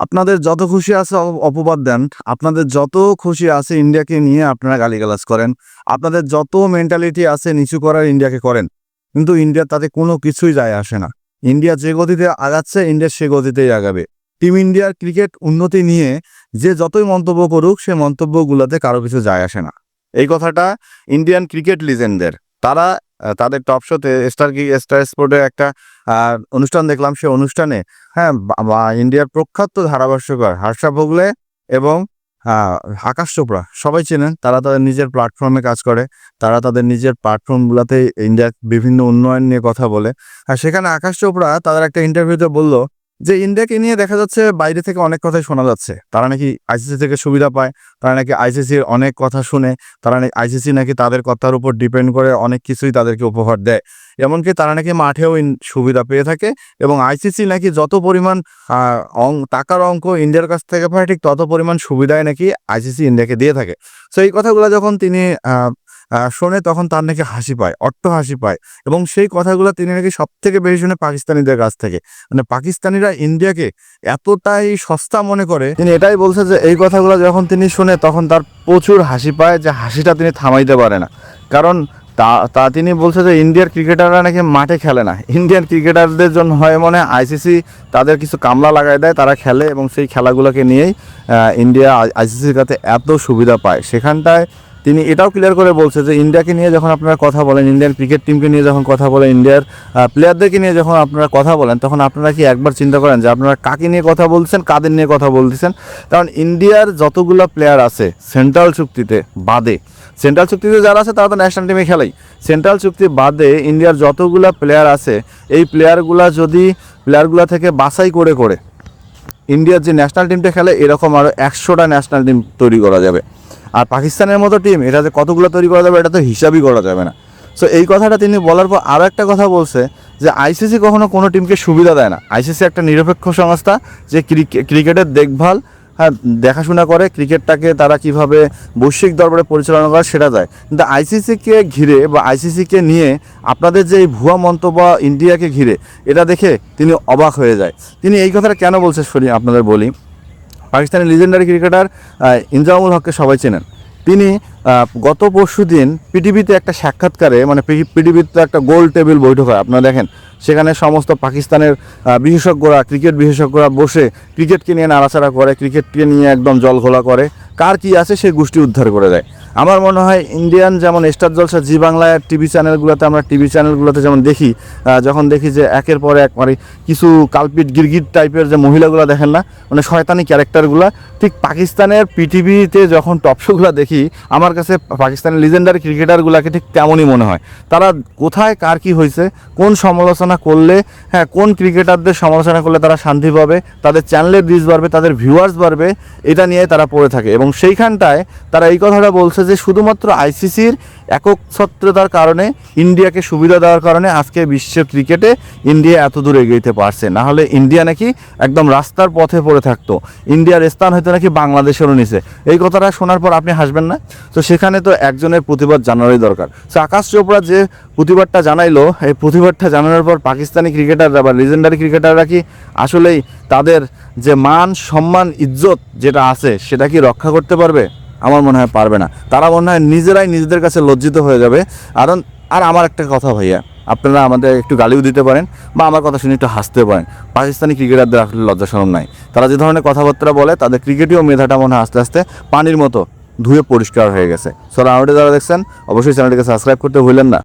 আপনাদের যত খুশি আছে অপবাদ দেন। আপনাদের যত খুশি আছে ইন্ডিয়াকে নিয়ে আপনারা গালিগালাজ করেন। আপনাদের যত মেন্টালিটি আছে নিচু করার ইন্ডিয়াকে করেন। কিন্তু ইন্ডিয়া তাতে কোনো কিছুই যায় আসে না। ইন্ডিয়া যে গতিতে আগাচ্ছে, ইন্ডিয়া সে গতিতেই আগাবে। টিম ইন্ডিয়ার ক্রিকেট উন্নতি নিয়ে যে যতই মন্তব্য করুক, সে মন্তব্যগুলোতে কারও কিছু যায় আসে না। এই কথাটা ইন্ডিয়ান ক্রিকেট লিজেন্ডদের তারা তাদের টপ শোতে স্টার কি স্টার স্পোর্টের একটা অনুষ্ঠান দেখলাম। সে অনুষ্ঠানে হ্যাঁ ইন্ডিয়ার প্রখ্যাত ধারাভাষ্যকার হার্ষা ভোগলে এবং আকাশ চোপড়া, সবাই চেনেন। তারা তাদের নিজের প্ল্যাটফর্মে কাজ করে। তারা তাদের নিজের প্ল্যাটফর্মগুলোতে ইন্ডিয়ার বিভিন্ন উন্নয়ন নিয়ে কথা বলে। আর সেখানে আকাশ চোপড়া তাদের একটা ইন্টারভিউতে বলল যে ইন্ডিয়াকে নিয়ে দেখা যাচ্ছে বাইরে থেকে অনেক কথাই শোনা যাচ্ছে। তারা নাকি আইসিসি থেকে সুবিধা পায়, তারা নাকি আইসিসির অনেক কথা শুনে, তারা নাকি আইসিসি নাকি তাদের কথার উপর ডিপেন্ড করে অনেক কিছুই তাদেরকে উপহার দেয়। এমনকি তারা নাকি মাঠেও সুবিধা পেয়ে থাকে এবং আইসিসি নাকি যত পরিমাণ টাকার অঙ্ক ইন্ডিয়ার কাছ থেকে পায়, ঠিক তত পরিমাণ সুবিধায় নাকি আইসিসি ইন্ডিয়াকে দিয়ে থাকে। সো এই কথাগুলো যখন তিনি শোনে তখন তার নাকি হাসি পায়, অট্ট হাসি পায়। এবং সেই কথাগুলো তিনি নাকি সব থেকে বেশি শুনে পাকিস্তানিদের কাছ থেকে। মানে পাকিস্তানিরা ইন্ডিয়াকে এতটাই সস্তা মনে করে, তিনি এটাই বলছে যে এই কথাগুলো যখন তিনি শুনে তখন তার প্রচুর হাসি পায় যে হাসিটা তিনি থামাইতে পারে না। কারণ তা তা তিনি বলছে যে ইন্ডিয়ার ক্রিকেটাররা নাকি মাঠে খেলে না। ইন্ডিয়ান ক্রিকেটারদের জন্য হয় মনে আইসিসি তাদের কিছু কামলা লাগাই দেয়, তারা খেলে এবং সেই খেলাগুলোকে নিয়েই ইন্ডিয়া আইসিসির কাছে এত সুবিধা পায়। সেখানটায় তিনি এটাও ক্লিয়ার করে বলছে যে ইন্ডিয়াকে নিয়ে যখন আপনারা কথা বলেন ইন্ডিয়ান ক্রিকেট টিমকে নিয়ে যখন কথা বলেন, ইন্ডিয়ার প্লেয়ারদেরকে নিয়ে যখন আপনারা কথা বলেন, তখন আপনারা কি একবার চিন্তা করেন যে আপনারা কাকে নিয়ে কথা বলছেন কাদের নিয়ে কথা বলতেছেন? কারণ ইন্ডিয়ার যতগুলো প্লেয়ার আছে সেন্ট্রাল চুক্তিতে বাদে সেন্ট্রাল চুক্তিতে যারা আছে তারা তো ন্যাশনাল টিমে খেলাই। সেন্ট্রাল চুক্তি বাদে ইন্ডিয়ার যতগুলো প্লেয়ার আছে, এই প্লেয়ারগুলা যদি প্লেয়ারগুলা থেকে বাছাই করে করে ইন্ডিয়ার যে ন্যাশনাল টিমটা খেলে এরকম আরও একশোটা ন্যাশনাল টিম তৈরি করা যাবে। আর পাকিস্তানের মতো টিম এটা যে কতগুলো তৈরি করা যাবে, এটা তো হিসাবই করা যাবে না। সো এই কথাটা তিনি বলার পর আরও একটা কথা বলছে যে আইসিসি কখনো কোনো টিমকে সুবিধা দেয় না। আইসিসি একটা নিরপেক্ষ সংস্থা যে ক্রিকে- ক্রিকেটের দেখভাল হ্যাঁ দেখাশোনা করে ক্রিকেটটাকে তারা কীভাবে বৈশ্বিক দরবারে পরিচালনা করে সেটা যায়। কিন্তু আইসিসিকে ঘিরে বা আইসিসিকে নিয়ে আপনাদের যে এই ভুয়া মন্তব্য ইন্ডিয়াকে ঘিরে, এটা দেখে তিনি অবাক হয়ে যায়। তিনি এই কথাটা কেন বলছে শুনি আপনাদের বলি। পাকিস্তানের লিজেন্ডারি ক্রিকেটার ইনজামুল হককে সবাই চেনেন। তিনি গত পরশু দিন পিটিভিতে একটা সাক্ষাৎকারে মানে পিটিভিতে একটা গোল টেবিল বৈঠক হয়। আপনারা দেখেন, সেখানে সমস্ত পাকিস্তানের বিশেষজ্ঞরা, ক্রিকেট বিশেষজ্ঞরা বসে ক্রিকেটকে নিয়ে নাড়াচাড়া করে, ক্রিকেটকে নিয়ে একদম জল ঘোলা করে। কার কি আছে সে গোষ্ঠী উদ্ধার করে দেয়। আমার মনে হয় ইন্ডিয়ান যেমন স্টার জলসা জি বাংলায় টিভি চ্যানেলগুলোতে আমরা টিভি চ্যানেলগুলোতে যেমন দেখি যখন দেখি যে একের পর এক মানে কিছু কালপিট গিরগিট টাইপের যে মহিলাগুলো দেখেন না মানে শয়তানি ক্যারেক্টারগুলো ঠিক পাকিস্তানের পৃথিবীতে যখন টপ শোগুলো দেখি, আমার কাছে পাকিস্তানের লিজেন্ডারি ক্রিকেটারগুলোকে ঠিক তেমনই মনে হয়। তারা কোথায়, কার কি হয়েছে, কোন সমালোচনা করলে হ্যাঁ কোন ক্রিকেটারদের সমালোচনা করলে তারা শান্তি পাবে, তাদের চ্যানেলের রিচ বাড়বে, তাদের ভিউয়ার্স বাড়বে, এটা নিয়ে তারা পড়ে থাকে। এবং সেইখানটায় তারা এই কথাটা বলছে যে শুধুমাত্র আইসিসির একক সত্যতার কারণে ইন্ডিয়াকে সুবিধা দেওয়ার কারণে আজকে বিশ্ব ক্রিকেটে ইন্ডিয়া এত দূর এগিয়ে পারছে। না হলে ইন্ডিয়া নাকি একদম রাস্তার পথে পড়ে থাকতো। ইন্ডিয়ার স্থান হয়তো নাকি বাংলাদেশেরও নিচে। এই কথাটা শোনার পর আপনি হাসবেন না? তো সেখানে তো একজনের প্রতিবাদ জানারই দরকার। তো আকাশ চোপড়া যে প্রতিবাদটা জানাইলো, এই প্রতিবাদটা জানানোর পর পাকিস্তানি ক্রিকেটাররা বা লিজেন্ডারি ক্রিকেটাররা কি আসলেই তাদের যে মান, সম্মান, ইজ্জত যেটা আছে, সেটা কি রক্ষা করতে পারবে? আমার মনে হয় পারবে না। তারা মনে হয় নিজেরাই নিজেদের কাছে লজ্জিত হয়ে যাবে। কারণ আর আমার একটা কথা ভাইয়া, আপনারা আমাদের একটু গালিও দিতে পারেন বা আমার কথা শুনে একটু হাসতে পারেন। পাকিস্তানি ক্রিকেটারদের আসলে লজ্জা সরম নাই। তারা যে ধরনের কথাবার্তা বলে, তাদের ক্রিকেটীয় মেধাটা মনে হয় আস্তে আস্তে পানির মতো ধুয়ে পরিষ্কার হয়ে গেছে। সো আমাদের যারা দেখছেন, অবশ্যই চ্যানেলটিকে সাবস্ক্রাইব করতে ভুলেন না।